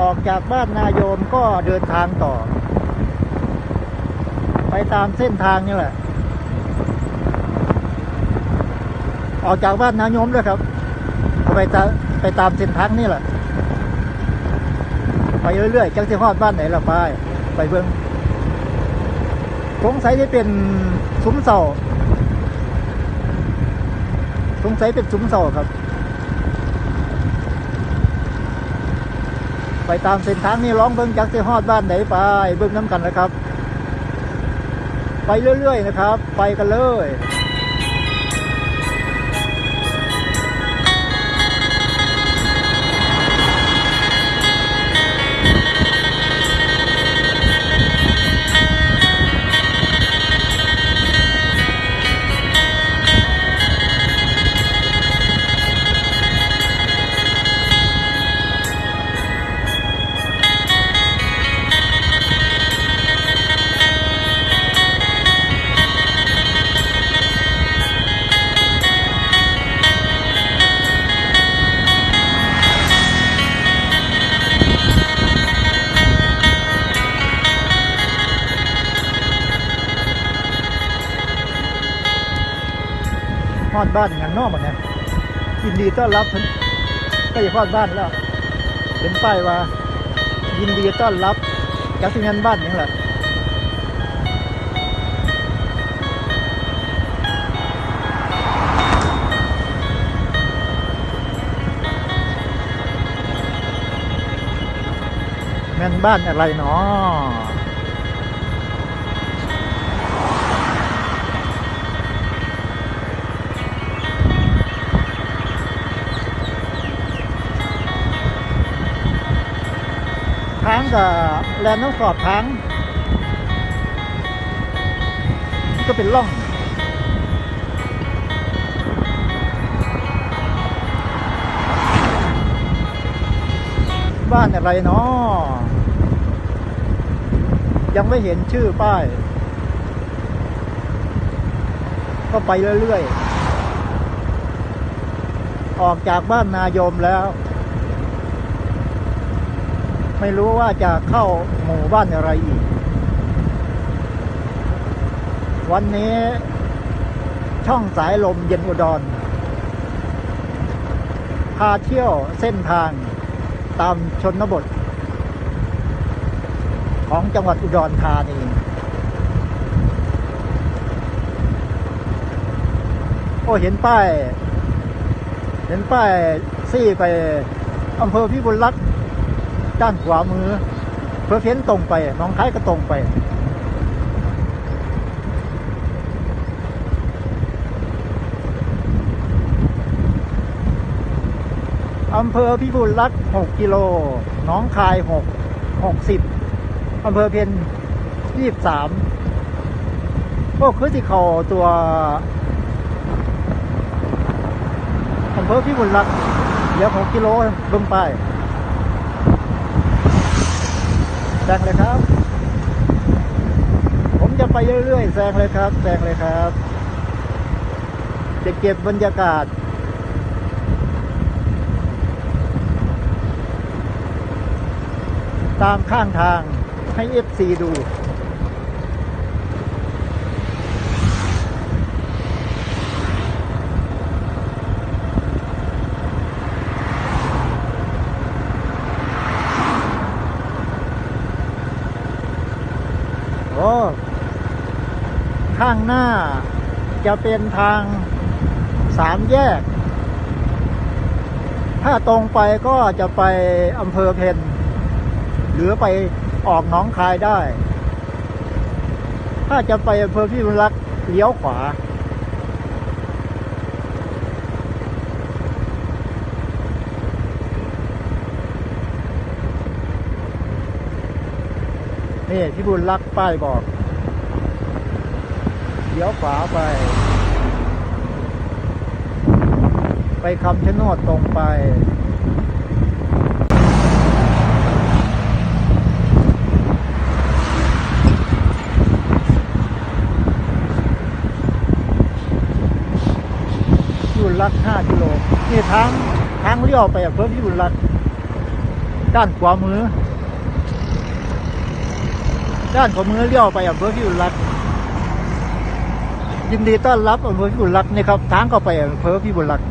ออกจากบ้านนายมก็เดินทางต่อ ไปตามเส้นทางนี่แหละ ออกจากบ้านนายมด้วยครับ ไปตาไปตามเส้นทางนี่แหละ ไปเรื่อยๆจังจะฮอดบ้านไหนละไปไปเบิ่งสงสัยจะเป็นซุ้มเสาสงสัยเป็นซุ้มเสาครับ ไปตามเส้นทางนี้ร้องเบิ้งจากสิฮอดบ้านไหนไป เบิ้งน้ำกันนะครับ ไปเรื่อยๆนะครับ ไปกันเลย อดบ้านอย่างนอกหมดเนี่ยยินดีต้อนรับท่านก็จะฮอดบ้านแล้ว เห็นป้ายว่า ยินดีต้อนรับจากที่งานบ้านอย่างแหละแม่นบ้านอะไรเนาะ กับแลนด์น้ำขอบทางก็เป็นร่องบ้านอะไรเนาะยังไม่เห็นชื่อป้าย ก็ไปเรื่อยๆ ออกจากบ้านนายมแล้ว ไม่รู้ว่าจะเข้าหมู่บ้านอะไรอีก วันนี้ช่องสายลมเย็นอุดร พาเที่ยวเส้นทางตามชนบท ของจังหวัดอุดรธานีโอ้เห็นป้าย เห็นป้ายซี่ไปอำเภอพิบูลรักษ์ ด้านขวามือ เพื่อเพ้นตรงไปน้องคายก็ตรงไป อำเภอพิบูลรักษ์6กิโลน้องคาย6 60อำเภอเพ็ญ23ก็คือที่เขาตัวอำเภอพิบูลรักเดี๋ยว6กิโลเบิ่งไป แซงเลยครับ ผมจะไปเรื่อยๆแซงเลยครับแซงเลยครับ จะเก็บบรรยากาศ ตามข้างทางให้เอฟซีดู ข้างหน้าจะเป็นทางสามแยก ถ้าตรงไปก็จะไปอำเภอเพนหรือไปออกหน้องคายได้ ถ้าจะไปอำเภอพิบูลรักษ์เลี้ยวขวา นี่พิบูลรักษ์ป้ายบอกเลี้ยวขวาไป ไปคำชะโนดตรงไปบูลรักษ์5กิโลนี่ทางทางเลี้ยวไปอำเภอพิบูลรักษ์ด้านขวามือ ด้านขวามือเลี้ยวไปอำเภอพิบูลรักษ์ยินดีต้อนรับอำเภอพิบูลรักษ์นะครับทางเข้าไปอำเภอพิบูลรักษ์